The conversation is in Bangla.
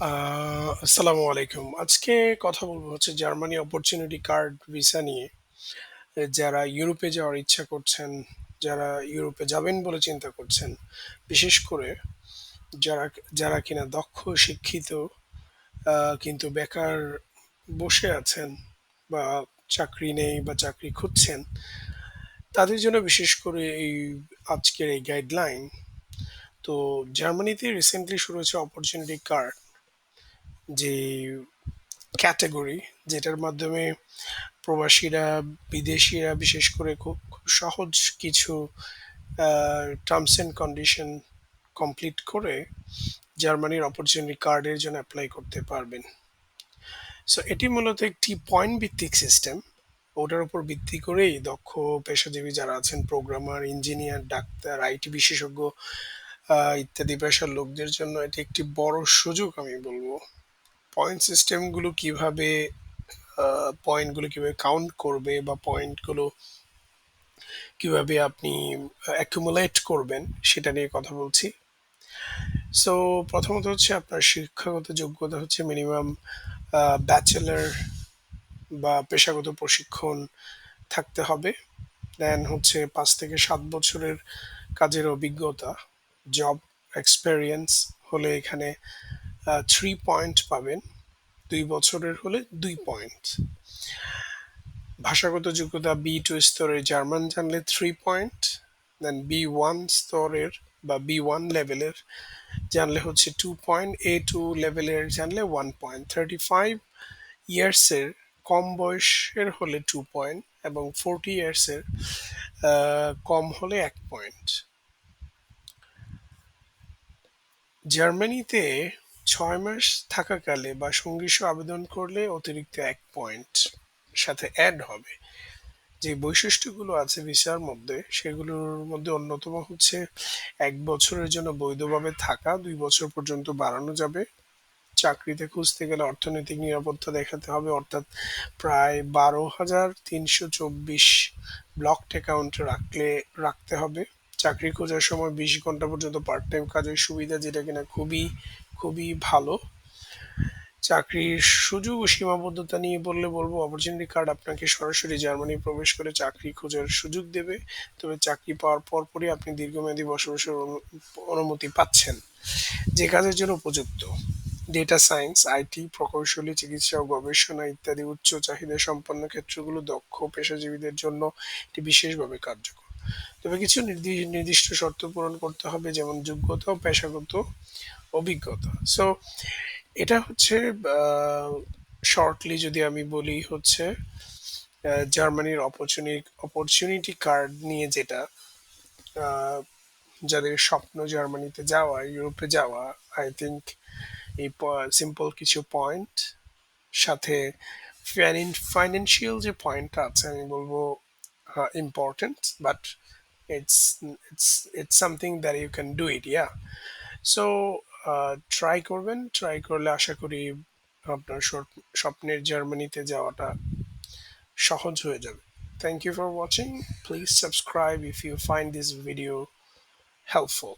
আসসালামু আলাইকুম। আজকে কথা বলব হচ্ছে জার্মানি অপরচুনিটি কার্ড ভিসা নিয়ে। যারা ইউরোপে যাওয়ার ইচ্ছা করছেন, যারা ইউরোপে যাবেন বলে চিন্তা করছেন, বিশেষ করে যারা যারা কিনা দক্ষ, শিক্ষিত কিন্তু বেকার বসে আছেন বা চাকরি নেই বা চাকরি খুঁজছেন, তাদের জন্য বিশেষ করে এই আজকের এই গাইডলাইন তো জার্মানিতে রিসেন্টলি শুরু হয়েছে অপরচুনিটি কার্ড যে ক্যাটাগরি যেটার মাধ্যমে প্রবাসীরা, বিদেশিরা বিশেষ করে খুব সহজ কিছু টার্মস অ্যান্ড কন্ডিশন কমপ্লিট করে জার্মানির অপরচুনিটি কার্ডের জন্য অ্যাপ্লাই করতে পারবেন। সো এটি মূলত একটি পয়েন্ট ভিত্তিক সিস্টেম ওটার উপর ভিত্তি করেই দক্ষ পেশাজীবী যারা আছেন প্রোগ্রামার ইঞ্জিনিয়ার ডাক্তার আইটি বিশেষজ্ঞ ইত্যাদি পেশার লোকদের জন্য এটি একটি বড় সুযোগ আমি বলব। পয়েন্ট সিস্টেমগুলো কীভাবে পয়েন্টগুলো কীভাবে কাউন্ট করবে বা পয়েন্টগুলো কীভাবে আপনি অ্যাকুমুলেট করবেন সেটা নিয়ে কথা বলছি। সো প্রথমত হচ্ছে আপনার শিক্ষাগত যোগ্যতা হচ্ছে মিনিমাম ব্যাচেলার বা পেশাগত প্রশিক্ষণ থাকতে হবে। দেন হচ্ছে পাঁচ থেকে সাত বছরের কাজের অভিজ্ঞতা জব এক্সপেরিয়েন্স হলে এখানে থ্রি পয়েন্ট পাবেন। দুই বছরের হলে দুই পয়েন্ট ভাষাগত যোগ্যতা বি টু স্তরের জার্মান জানলে three point then B one স্তরের বা বি ওয়ান লেভেলের জানলে হচ্ছে টু পয়েন্ট এ টু লেভেলের জানলে ওয়ান পয়েন্ট থার্টি ফাইভ ইয়ার্সের কম বয়সের হলে টু পয়েন্ট এবং ফোরটি ইয়ার্সের কম হলে এক পয়েন্ট জার্মানিতে ছয় মাস থাকাকালে বা সঙ্গীস আবেদন করলে অতিরিক্ত এক পয়েন্ট সাথে অ্যাড হবে। যে বৈশিষ্ট্যগুলো আছে ভিসার মধ্যে, সেগুলোর মধ্যে অন্যতম হচ্ছে এক বছরের জন্য বৈধভাবে থাকা, দুই বছর পর্যন্ত বাড়ানো যাবে। চাকরিতে খুঁজতে গেলে অর্থনৈতিক নিরাপত্তা দেখাতে হবে, অর্থাৎ প্রায় বারো হাজার তিনশো চব্বিশ ব্লক অ্যাকাউন্ট রাখলে, রাখতে হবে। চাকরি খোঁজার সময় বিশ ঘণ্টা পর্যন্ত পার্ট টাইম কাজের সুবিধা যেটা কিনা খুবই খুবই ভালো। চাকরির সুযোগ ও সীমাবদ্ধতা নিয়ে বললে বলব অপরচুনিটি কার্ড আপনাকে সরাসরি জার্মানি প্রবেশ করে চাকরি খোঁজার সুযোগ দেবে। তবে চাকরি পাওয়ার পরপরই আপনি দীর্ঘমেয়াদী বসবাসের অনু- অনুমতি পাচ্ছেন, যে কাজের জন্য উপযুক্ত। ডেটা সায়েন্স আইটি প্রকৌশলী, চিকিৎসা ও গবেষণা ইত্যাদি উচ্চ চাহিদা সম্পন্ন ক্ষেত্রগুলো দক্ষ পেশাজীবীদের জন্য এটি বিশেষভাবে কার্যকর। তবে কিছু নির্দি- নির্দিষ্ট শর্ত পূরণ করতে হবে, যেমন যোগ্যতা ও পেশাগত অভিজ্ঞতা। সো এটা হচ্ছে শর্টলি যদি আমি বলি হচ্ছে জার্মানির অপরচুনিটি অপরচুনিটি কার্ড নিয়ে যেটা যাদের স্বপ্ন জার্মানিতে যাওয়া, ইউরোপে যাওয়া আই থিঙ্ক এই সিম্পল কিছু পয়েন্ট সাথে ফাইন্যান্সিয়াল যে পয়েন্টটা আছে, আমি বলব important but it's it's it's something that you can do it yeah so try করবেন ট্রাই করলে আশা করি আপনার স্বপ- স্বপ্নের জার্মানিতে যাওয়াটা সহজ হয়ে যাবে thank you for watching please subscribe if you find this video helpful